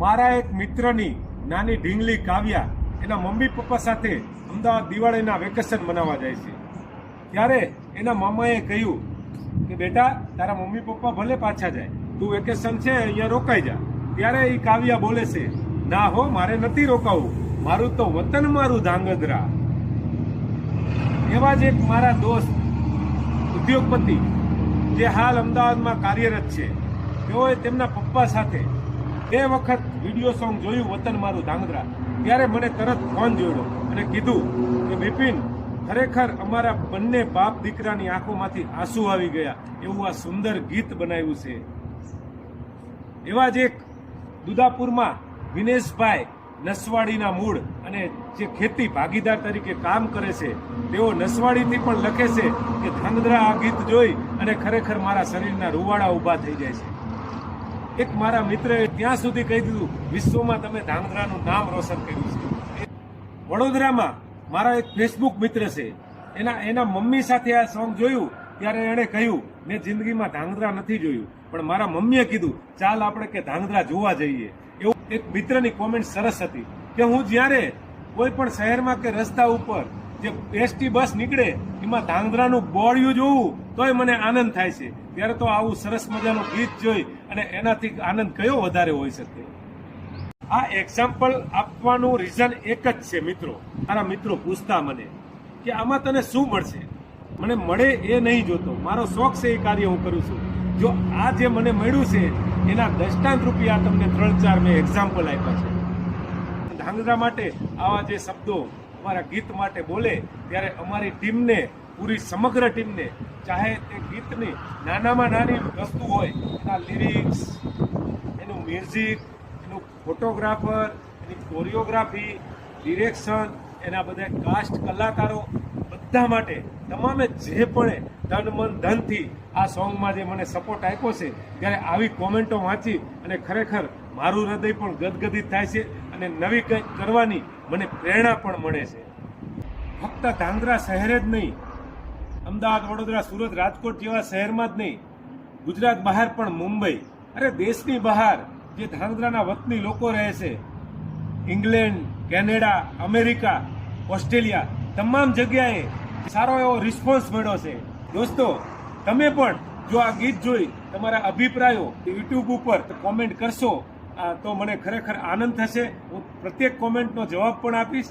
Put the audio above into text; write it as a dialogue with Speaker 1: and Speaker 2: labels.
Speaker 1: મારા એક મિત્રની નાની ઢીંગલી કાવ્યા એના મમ્મી પપ્પા સાથે અમદાવાદ દિવાળીના વેકેશન મનાવવા જાય છે. ત્યારે એના મામાએ કહ્યું કે, બેટા, તારા મમ્મી પપ્પા ભલે પાછા જાય, તું વેકેશન છે, અહીંયા રોકાઈ જા. ત્યારે એ કાવ્યા બોલે છે, ના હો, મારે નથી રોકાવું, મારું તો વતન મારું ધાંગધ્રા. એવા જ એક મારા દોસ્ત, ઉદ્યોગપતિ, જે હાલ અમદાવાદમાં કાર્યરત છે, તેઓએ તેમના પપ્પા સાથે બે વખત વીડિયો સોંગ જોયું, વતન મારું ધાંગધ્રા. ત્યારે મને તરત ફોન જોડ્યો અને કીધું કે બિપિન ખરેખર અમારા બંને બાપ દીકરાની આંખોમાંથી આંસુ આવી ગયા. એવું આ સુંદર ગીત બનાવ્યું છે. એવા જ એક દુદાપુરમાં વિનેશભાઈ નસવાડીના મૂળ અને જે ખેતી ભાગીદાર તરીકે કામ કરે છે, તેઓ નસવાડીથી પણ લખે છે કે, ધાંગધ્રા આ ગીત જોઈ અને ખરેખર મારા શરીરના રૂવાડા ઊભા થઈ જાય છે. એક મારા મિત્રએ ત્યાં સુધી કહી દીધું, વિશ્વમાં તમે ધાંગધ્રાનું નામ રોશન કર્યું છે. વડોદરામાં મારા એક ફેસબુક મિત્ર છે. એના એના મમ્મી સાથે આ સોંગ જોયું, ત્યારે એણે કહ્યું, મેં જિંદગીમાં ધાંગધ્રા નથી જોયું. પણ મારા મમ્મીએ કીધું, ચાલ આપણે કે ધાંગધ્રા જોવા જઈએ. એવું એક મિત્રની કોમેન્ટ સરસ હતી કે હું જ્યારે કોઈ પણ શહેરમાં કે રસ્તા ઉપર જે એસટી બસ નીકળે, એમાં ધાંગધ્રાનું બોળિયું જોવું, તોય મને આનંદ થાય છે. ત્યારે તો આવું સરસ મજાનું ગીત જોઈ અને એનાથી આનંદ કયો વધારે હોઈ શકે? આ એક્ઝામ્પલ આપવાનું રીઝન એક જ છે મિત્રો. મારા મિત્રો, પૂછતા મને કે આમાં તને શું મળશે? મને મળે એ નહીં જોતો. મારો શોખ છે એ કાર્ય હું કરું છું. જો આ જે મને મળ્યું છે, એના દષ્ટાંત રૂપિયા તમને ત્રણ ચાર મેં એક્ઝામ્પલ આપ્યા છે. ધાંગધ્રા માટે આવા જે શબ્દો અમારા ગીત માટે બોલે, ત્યારે અમારી ટીમને, પૂરી સમગ્ર ટીમને, ચાહે તે ગીતની નાનામાં નાની વસ્તુ હોય, એના લિરિક્સ એનું મ્યુઝિક એનું ફોટોગ્રાફર એની કોરિયોગ્રાફી ડિરેક્શન એના બધા કાસ્ટ કલાકારો, બધા માટે, તમામે જે પણ તન મન ધનથી આ સોંગમાં જે મને સપોર્ટ આપ્યો છે, ત્યારે આવી કોમેન્ટો વાંચી અને ખરેખર મારું હૃદય પણ ગદગદિત થાય છે. અને નવી કંઈક કરવાની મને પ્રેરણા પણ મળે છે. ફક્ત ધાંગધ્રા શહેરે જ નહીં, અમદાવાદ, વડોદરા, સુરત, રાજકોટ જેવા શહેરમાં જ નહીં, ગુજરાત બહાર પણ મુંબઈ, અરે દેશની બહાર જે ધાંગધ્રાના વતની લોકો રહે છે, ઇંગ્લેન્ડ, કેનેડા, અમેરિકા, ઓસ્ટ્રેલિયા, તમામ જગ્યાએ સારો એવો રિસ્પોન્સ મળ્યો છે. દોસ્તો, તમે પણ જો આ ગીત જોઈ તમારા અભિપ્રાયો યુટ્યુબ ઉપર કોમેન્ટ કરશો તો મને ખરેખર આનંદ થશે. હું પ્રત્યેક કોમેન્ટનો જવાબ પણ આપીશ.